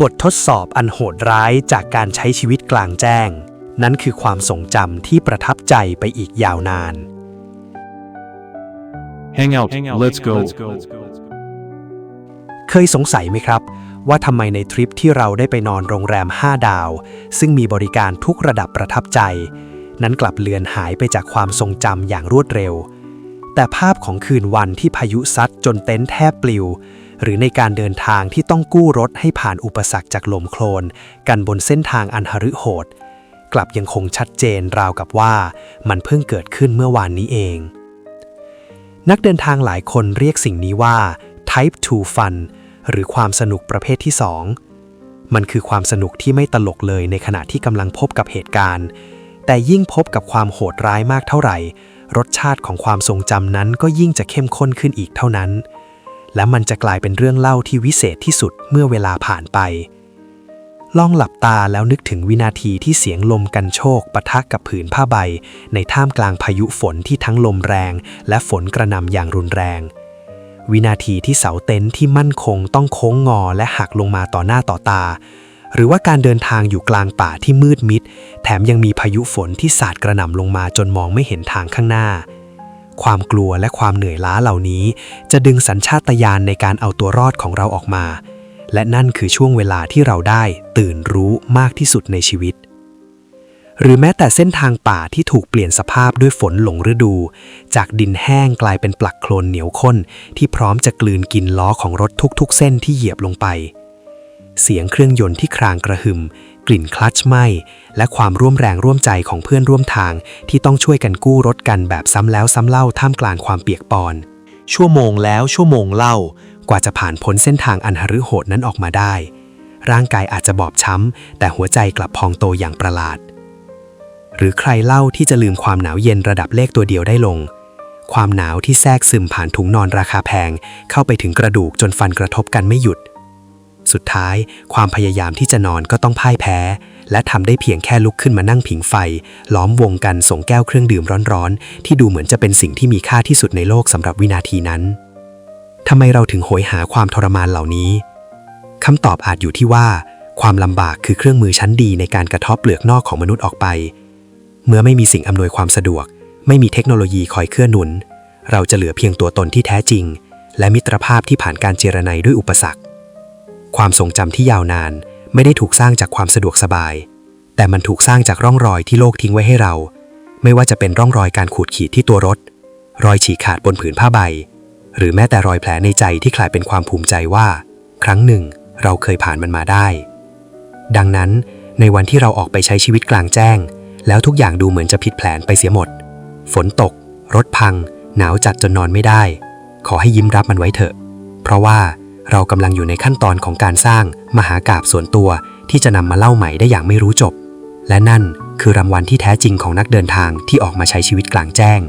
บททดสอบอันโหดร้ายจากการใช้ชีวิตกลางแจ้ง นั้นคือความทรงจำที่ประทับใจไปอีกยาวนาน Hang out. Let's go. เคยสงสัยไหมครับ ว่าทำไมในทริปที่เราได้ไปนอนโรงแรม 5 ดาว ซึ่งมีบริการทุกระดับประทับใจ นั้นกลับเลือนหายไปจากความทรงจำอย่างรวดเร็ว แต่ภาพของคืนวันที่พายุซัดจนเต็นท์แทบปลิว หรือในการเดินทางที่ต้องกู้รถให้ผ่านอุปสรรคจากลมโคลน กันบนเส้นทางอันหฤโหด กลับยังคงชัดเจนราวกับว่ามันเพิ่งเกิดขึ้นเมื่อวานนี้เอง นักเดินทางหลายคนเรียกสิ่งนี้ว่า type 2 fun หรือความสนุกประเภทที่ 2 มันคือความสนุกที่ไม่ตลกเลยในขณะที่กำลังพบกับเหตุการณ์ แต่ยิ่งพบกับความโหดร้ายมากเท่าไหร่ รสชาติของความทรงจำนั้นก็ยิ่งจะเข้มข้นขึ้นอีกเท่านั้น และมันจะกลายเป็นเรื่องเล่าที่วิเศษที่สุดเมื่อเวลาผ่านไป ลองหลับตาแล้วนึกถึงวินาทีที่เสียงลมกันโชกปะทะกับผืนผ้าใบ ในท่ามกลางพายุฝนที่ทั้งลมแรง และฝนกระหน่ำอย่างรุนแรง วินาทีที่เสาเต็นท์ที่มั่นคงต้องโค้งงอและหักลงมาต่อหน้าต่อตา หรือว่าการเดินทางอยู่กลางป่าที่มืดมิด แถมยังมีพายุฝนที่สาดกระหน่ำลงมาจนมองไม่เห็นทางข้างหน้า ความกลัวและความเหนื่อยล้าเหล่านี้ จะดึงสัญชาตญาณในการเอาตัวรอดของเราออกมา และนั่นคือช่วงเวลาที่เราได้ตื่นรู้มากที่สุดในชีวิต หรือแม้แต่เส้นทางป่าที่ถูกเปลี่ยนสภาพด้วยฝนหลงฤดู จากดินแห้งกลายเป็นปลักโคลนเหนียวข้นที่พร้อมจะกลืนกินล้อของรถทุกๆ เส้นที่เหยียบลงไป เสียงเครื่องยนต์ที่ครางกระหึ่ม กลิ่นคลัตช์ไหม้และความร่วมแรงร่วมใจของเพื่อนร่วมทาง ที่ต้องช่วยกันกู้รถกันแบบซ้ำแล้วซ้ำเล่าท่ามกลางความเปียกปอน ชั่วโมงแล้วชั่วโมงเล่า กว่าจะผ่านพ้นเส้นทางอันหฤโหดนั้นออกมาได้ ร่างกายอาจจะบอบช้ำ แต่หัวใจกลับพองโตอย่างประหลาด หรือใครเล่าที่จะลืมความหนาวเย็นระดับเลขตัวเดียวได้ลงความหนาวที่แทรกซึมผ่านถุงนอนราคาแพง เข้าไปถึงกระดูกจนฟันกระทบกันไม่หยุด สุดท้าย ความพยายามที่จะนอนก็ต้องพ่ายแพ้ และทำได้เพียงแค่ลุกขึ้นมานั่งผิงไฟ ล้อมวงกันส่งแก้วเครื่องดื่มร้อนๆ ที่ดูเหมือนจะเป็นสิ่งที่มีค่าที่สุดในโลกสำหรับวินาทีนั้นทำไมเราถึงโหยหาความทรมานเหล่านี้คำตอบอาจอยู่ที่ว่า ความลำบากคือเครื่องมือชั้นดีในการกระทบเปลือกนอกของมนุษย์ออกไป เมื่อไม่มีสิ่งอำนวยความสะดวก ไม่มีเทคโนโลยีคอยเคลื่อนหนุน เราจะเหลือเพียงตัวตนที่แท้จริง และมิตรภาพที่ผ่านการเจรไนด้วยอุปสรรค ความทรงจำที่ยาวนานไม่ได้ถูกสร้างจากความสะดวกสบาย แต่มันถูกสร้างจากร่องรอยที่โลกทิ้งไว้ให้เรา ไม่ว่าจะเป็นร่องรอยการขูดขีดที่ตัวรถ รอยฉีกขาดบนผืนผ้าใบ หรือแม้แต่รอยแผลในใจที่กลายเป็นความภูมิใจว่า ครั้งหนึ่งเราเคยผ่านมันมาได้ ดังนั้น ในวันที่เราออกไปใช้ชีวิตกลางแจ้ง แล้วทุกอย่างดูเหมือนจะผิดแผนไปเสียหมด ฝนตก รถพัง หนาวจัดจนนอนไม่ได้ ขอให้ยิ้มรับมันไว้เถอะ เพราะว่า เรากำลังอยู่ในขั้นตอนของการสร้างมหากาบส่วนตัวที่จะนำมาเล่าใหม่ได้อย่างไม่รู้จบ และนั่นคือรางวัลที่แท้จริงของนักเดินทางที่ออกมาใช้ชีวิตกลางแจ้ง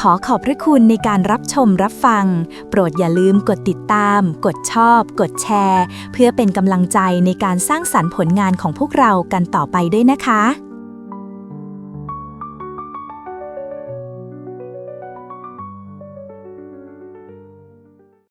ขอขอบพระคุณในการรับชมรับฟัง โปรดอย่าลืมกดติดตาม กดชอบ กดแชร์ เพื่อเป็นกำลังใจในการสร้างสรรค์ผลงานของพวกเรากันต่อไปด้วยนะคะ